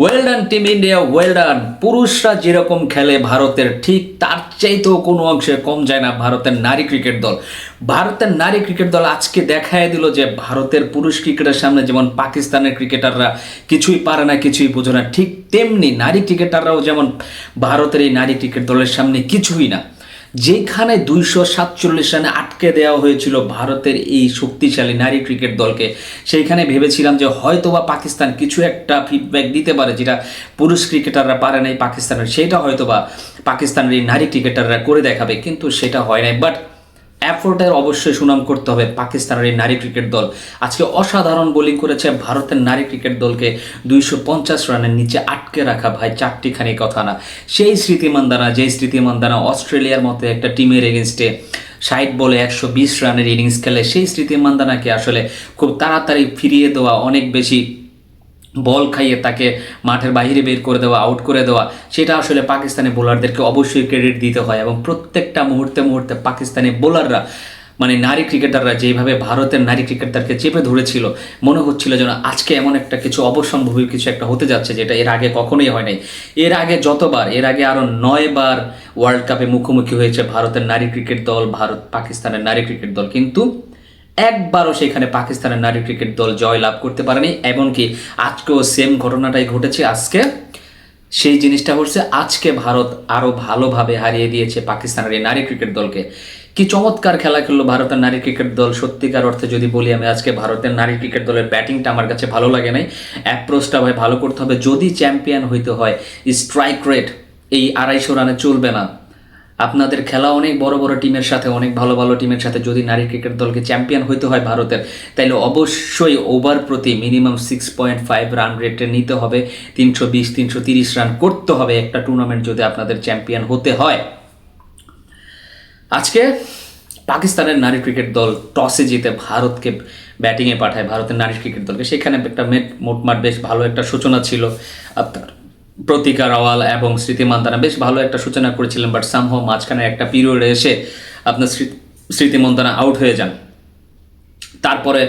Well done team India well done পুরুষরা যেরকম খেলে ভারতের, ঠিক তার চাইতেও কোনো অংশে কম যায় না ভারতের নারী ক্রিকেট দল। ভারতের নারী ক্রিকেট দল আজকে দেখায় দিল যে ভারতের পুরুষ ক্রিকেটের সামনে যেমন পাকিস্তানের ক্রিকেটাররা কিছুই পারে না, কিছুই বোঝে না, ঠিক তেমনি নারী ক্রিকেটাররাও যেমন ভারতের এই নারী ক্রিকেট দলের সামনে কিছুই না। যেখানে দুইশো সাতচল্লিশ রানে আটকে দেওয়া হয়েছিল ভারতের এই শক্তিশালী নারী ক্রিকেট দলকে, সেইখানে ভেবেছিলাম যে হয়তোবা পাকিস্তান কিছু একটা ফিডব্যাক দিতে পারে যেটা পুরুষ ক্রিকেটাররা পারে নাই পাকিস্তানের, সেটা হয়তোবা পাকিস্তানের এই নারী ক্রিকেটাররা করে দেখাবে, কিন্তু সেটা হয় নাই। বাট অ্যাফোর্টের অবশ্যই সুনাম করতে হবে পাকিস্তানের এই নারী ক্রিকেট দল। আজকে অসাধারণ বোলিং করেছে ভারতের নারী ক্রিকেট দলকে দুইশো পঞ্চাশ রানের নিচে আটকে রাখা ভাই চারটিখানি কথা না। সেই স্মৃতি মান্দানা, যেই স্মৃতি মান্দানা অস্ট্রেলিয়ার মতো একটা টিমের এগেনস্টে ষাট বলে একশো বিশ রানের ইনিংস খেলে, সেই স্মৃতি মান্দানাকে আসলে খুব তাড়াতাড়ি ফিরিয়ে দেওয়া অনেক বেশি বল খাইয়ে তাকে মাঠের বাইরে বের করে দেওয়া আউট করে দেওয়া, সেটা আসলে পাকিস্তানি বোলারদেরকে অবশ্যই ক্রেডিট দিতে হয় এবং প্রত্যেকটা মুহূর্তে মুহূর্তে পাকিস্তানি বোলাররা মানে নারী ক্রিকেটাররা যেভাবে ভারতের নারী ক্রিকেটারকে চেপে ধরেছিল, মনে হচ্ছিল যেন আজকে এমন একটা কিছু অবসম্ভবী কিছু একটা হতে যাচ্ছে যেটা এর আগে কখনোই হয় নাই। এর আগে যতবার, এর আগে আরও নয়বার ওয়ার্ল্ড কাপে মুখোমুখি হয়েছে ভারতের নারী ক্রিকেট দল ভারত পাকিস্তানের নারী ক্রিকেট দল। কিন্তু একবারও সেখানে পাকিস্তানের নারী ক্রিকেট দল জয় লাভ করতে পারেনি, এমনকি আজকেও সেম ঘটনাটাই ঘটেছে আজকে। সেই জিনিসটা হচ্ছে আজকে ভারত আরও ভালোভাবে হারিয়ে দিয়েছে পাকিস্তানের এই নারী ক্রিকেট দলকে। কি চমৎকার খেলা খেললো ভারতের নারী ক্রিকেট দল, সত্যিকার অর্থে যদি বলি আমি আজকে ভারতের নারী ক্রিকেট দলের ব্যাটিংটা আমার কাছে ভালো লাগে নাই। অ্যাপ্রোচটা ভাই ভালো করতে হবে, যদি চ্যাম্পিয়ন হইতে হয় স্ট্রাইক রেট এই আড়াইশো রানে চলবে না। আপনাদের খেলা অনেক বড় বড় টিমের সাথে, অনেক ভালো ভালো টিমের সাথে যদি নারী ক্রিকেট দলকে চ্যাম্পিয়ন হইতে হয় ভারতের, তাইলে অবশ্যই ওভার প্রতি minimum six point five run রেটে নিতে হবে, তিনশো বিশ, তিনশো তিরিশ রান করতে হবে একটা টুর্নামেন্ট যদি আপনাদের চ্যাম্পিয়ন হতে হয়। আজকে পাকিস্তানের নারী ক্রিকেট দল টসে জিতে ভারতকে ব্যাটিংয়ে পাঠায়, ভারতের নারী ক্রিকেট দলকে। সেখানে একটা মেট মোটমাট বেশ ভালো একটা সূচনা ছিল আপনার প্রতিকা রাওয়াল এবং স্মৃতি মান্দানা বেশ ভালো একটা সূচনা করেছিলেন বাট সামহ মাঝখানে একটা পিরিয়ডে এসে আপনার স্মৃতি মান্দানা আউট হয়ে যান। তারপরে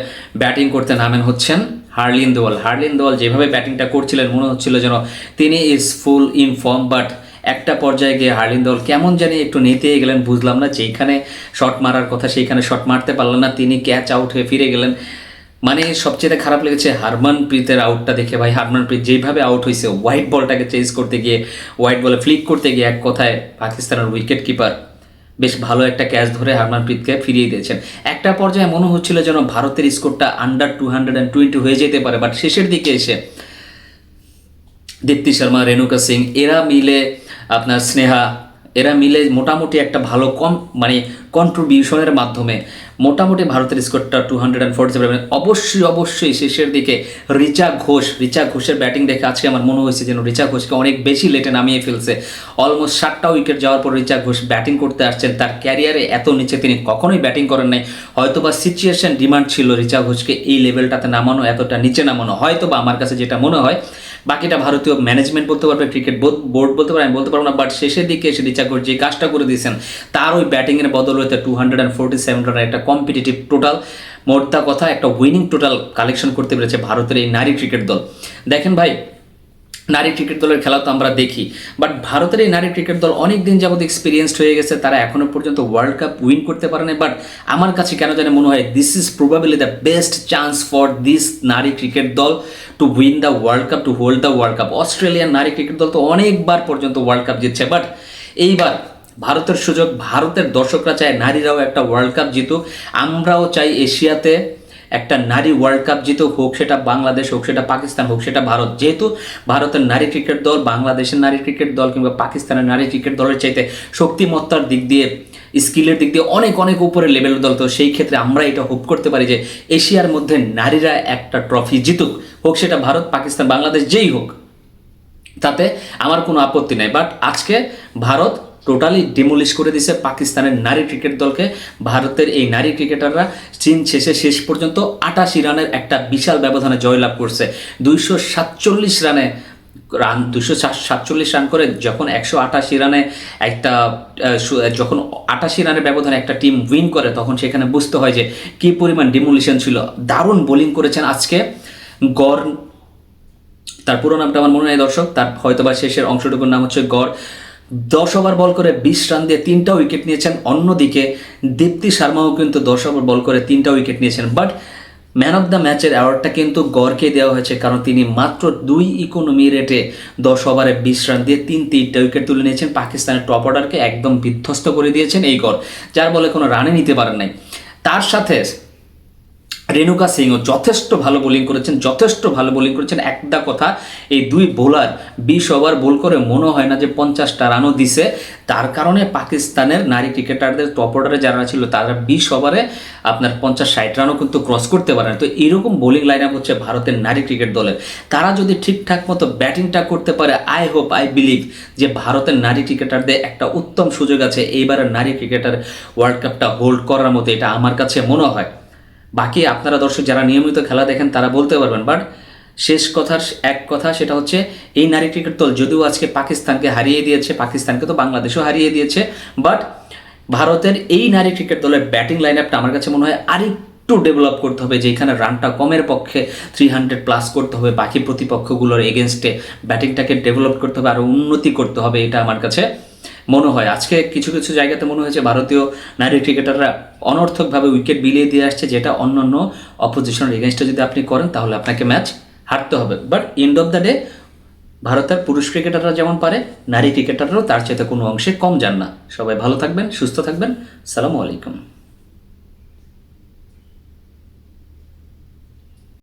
ব্যাটিং করতে নামেন হচ্ছেন হার্লিন দেওয়াল হার্লিন দেওয়াল যেভাবে ব্যাটিংটা করছিলেন, মনে হচ্ছিল যেন তিনি is full in form but একটা পর্যায়ে গিয়ে হার্লিন দেওয়াল কেমন জানি একটু নিতে গেলেন, বুঝলাম না যেখানে শট মারার কথা সেইখানে শট মারতে পারলেন না, তিনি ক্যাচ আউট হয়ে ফিরে গেলেন। মানে সবচেয়ে খারাপ লেগেছে হারমানপ্রীতের আউটটা দেখে। ভাই হারমানপ্রীত যেভাবে আউট হয়েছে হোয়াইট বলটাকে চেঞ্জ করতে গিয়ে হোয়াইট বলে ফ্লিক করতে গিয়ে এক কথায় পাকিস্তানের উইকেট কিপার বেশ ভালো একটা ক্যাচ ধরে হারমানপ্রীতকে ফিরিয়ে দিয়েছেন। একটা পর্যায়ে মনে হচ্ছিল যেন ভারতের স্কোরটা under two hundred and twenty হয়ে যেতে পারে বাট শেষের দিকে এসে দীপ্তি শর্মা, রেণুকা সিং, এরা মিলে আপনার স্নেহা এরা মিলে মোটামুটি একটা ভালো কম মানে কন্ট্রিবিউশনের মাধ্যমে মোটামুটি ভারতের স্কোরটা two hundred and forty seven অবশ্যই অবশ্যই শেষের দিকে রিচা ঘোষ, রিচা ঘোষের ব্যাটিং দেখে আজকে আমার মনে হয়েছে যেন রিচা ঘোষকে অনেক বেশি লেটে নামিয়ে ফেলছে। অলমোস্ট সাতটা উইকেট যাওয়ার পর রিচা ঘোষ ব্যাটিং করতে আসছেন। তার ক্যারিয়ারে এত নিচে তিনি কখনোই ব্যাটিং করেন নাই। হয়তোবা সিচুয়েশন ডিমান্ড ছিল রিচা ঘোষকে এই লেভেলটাতে নামানো এতটা নিচে নামানো। হয়তোবা আমার কাছে যেটা মনে হয় বাকিটা ভারতীয় ম্যানেজমেন্ট বলতে পারবে ক্রিকেট বোর্ড বলতে পারবে, আমি বলতে পারব না বাট শেষের দিকে এসে রিচা ঘোষ যে কাজটা করে দিয়েছেন, তার ওই ব্যাটিংয়ের বদল হয়েছে two hundred and forty seven একটা কম্পিটিটিভ টোটাল মোটটা কথা একটা উইনিং টোটাল কালেকশন করতে পেরেছে ভারতের এই নারী ক্রিকেট দল। দেখেন ভাই নারী ক্রিকেট দলের খেলা তো আমরা দেখি। বাট ভারতের এই নারী ক্রিকেট দল অনেক দিন যাবত এক্সপিরিয়েন্সড হয়ে গেছে, তারা এখনও পর্যন্ত ওয়ার্ল্ড কাপ উইন করতে পারে না বাট আমার কাছে কেন জানে মনে হয় this is probably the best chance for this নারী ক্রিকেট দল to win the world cup to hold the world cup Australian নারী ক্রিকেট দল তো অনেকবার পর্যন্ত ওয়ার্ল্ড কাপ জিতছে। বাট এইবার ভারতের সুযোগ, ভারতের দর্শকরা চায় নারীরাও একটা ওয়ার্ল্ড কাপ জিতুক। আমরাও চাই এশিয়াতে একটা নারী ওয়ার্ল্ড কাপ জিতুক হোক, সেটা বাংলাদেশ হোক, সেটা পাকিস্তান হোক, সেটা ভারত। যেহেতু ভারতের নারী ক্রিকেট দল, বাংলাদেশের নারী ক্রিকেট দল কিংবা পাকিস্তানের নারী ক্রিকেট দলের চাইতে শক্তিমত্তার দিক দিয়ে, স্কিলের দিক দিয়ে অনেক অনেক উপরে লেভেল দল। তো সেই ক্ষেত্রে আমরা এটা হোপ করতে পারি যে এশিয়ার মধ্যে নারীরা একটা ট্রফি জিতুক, হোক সেটা ভারত, পাকিস্তান, বাংলাদেশ, যেই হোক। তাতে আমার কোনো আপত্তি নাই। বাট আজকে ভারত টোটালি ডিমোলিশ করে দিছে পাকিস্তানের নারী ক্রিকেট দলকে। ভারতের এই নারী ক্রিকেটাররা চীন শেষে শেষ পর্যন্ত আটাশি রানের একটা বিশাল ব্যবধানে জয়লাভ করছে। দুইশো সাতচল্লিশ রানে রান দুশো সাতচল্লিশ রান করে যখন একশো আটাশি রানে একটা যখন আটাশি রানের ব্যবধানে একটা টিম উইন করে, তখন সেখানে বুঝতে হয় যে কী পরিমাণ ডিমোলিশন ছিল। দারুণ বোলিং করেছেন আজকে গড়, তার পুরো নামটা আমার মনে নেই দর্শক, তার হয়তোবা শেষের অংশটুকুর নাম হচ্ছে গড়। দশ ওভার বল করে বিশ রান দিয়ে তিনটা উইকেট নিয়েছেন। অন্যদিকে দীপ্তি শর্মাও কিন্তু দশ ওভার বল করে তিনটা উইকেট নিয়েছেন। বাট ম্যান অফ দ্য ম্যাচের অ্যাওয়ার্ডটা কিন্তু গড়কে দেওয়া হয়েছে, কারণ তিনি মাত্র দুই ইকোনমি রেটে দশ ওভারে বিশ রান দিয়ে তিন তিনটা উইকেট তুলে নিয়েছেন। পাকিস্তানের টপ অর্ডারকে একদম বিধ্বস্ত করে দিয়েছেন এই গড়, যার বলে কোনো রানে নিতে পারেন নাই। তার সাথে রেণুকা সিংও যথেষ্ট ভালো বোলিং করেছেন, যথেষ্ট ভালো বোলিং করেছেন। একটা কথা, এই দুই বোলার বিশ ওভার বোল করে মনে হয় না যে পঞ্চাশটা রানও দিছে। তার কারণে পাকিস্তানের নারী ক্রিকেটারদের টপ অর্ডারে যারা ছিল, তারা বিশ ওভারে আপনার পঞ্চাশ ষাট রানও কিন্তু ক্রস করতে পারে তো এরকম বোলিং লাইন আপ হচ্ছে ভারতের নারী ক্রিকেট দলের। তারা যদি ঠিকঠাক মতো ব্যাটিংটা করতে পারে আই হোপ আই বিলিভ যে ভারতের নারী ক্রিকেটারদের একটা উত্তম সুযোগ আছে এইবারের নারী ক্রিকেটার ওয়ার্ল্ড কাপটা হোল্ড করার মতো, এটা আমার কাছে মনে হয়। বাকি আপনারা দর্শক যারা নিয়মিত খেলা দেখেন তারা বলতে পারবেন বাট শেষ কথার এক কথা সেটা হচ্ছে এই নারী ক্রিকেট দল যদিও আজকে পাকিস্তানকে হারিয়ে দিয়েছে, পাকিস্তানকে তো বাংলাদেশও হারিয়ে দিয়েছে বাট ভারতের এই নারী ক্রিকেট দলের ব্যাটিং লাইন আপটা আমার কাছে মনে হয় আরেকটু ডেভেলপ করতে হবে, যেখানে রানটা কমের পক্ষে থ্রি হান্ড্রেড প্লাস করতে হবে, বাকি প্রতিপক্ষগুলোর এগেনস্টে ব্যাটিংটাকে ডেভেলপ করতে হবে আরও উন্নতি করতে হবে, এটা আমার কাছে মনে হয়। আজকে কিছু কিছু জায়গাতে মনে হয়েছে ভারতীয় নারী ক্রিকেটাররা অনর্থকভাবে উইকেট বিলিয়ে দিয়ে আসছে যেটা অন্য অন্য অপোজিশনের এগেনস্টে যদি আপনি করেন, তাহলে আপনাকে ম্যাচ হারতে হবে। But end of the day ভারতের পুরুষ ক্রিকেটাররা যেমন পারে, নারী ক্রিকেটাররাও তার চাইতে কোনো অংশে কম যান না। সবাই ভালো থাকবেন, সুস্থ থাকবেন। সালামু আলাইকুম।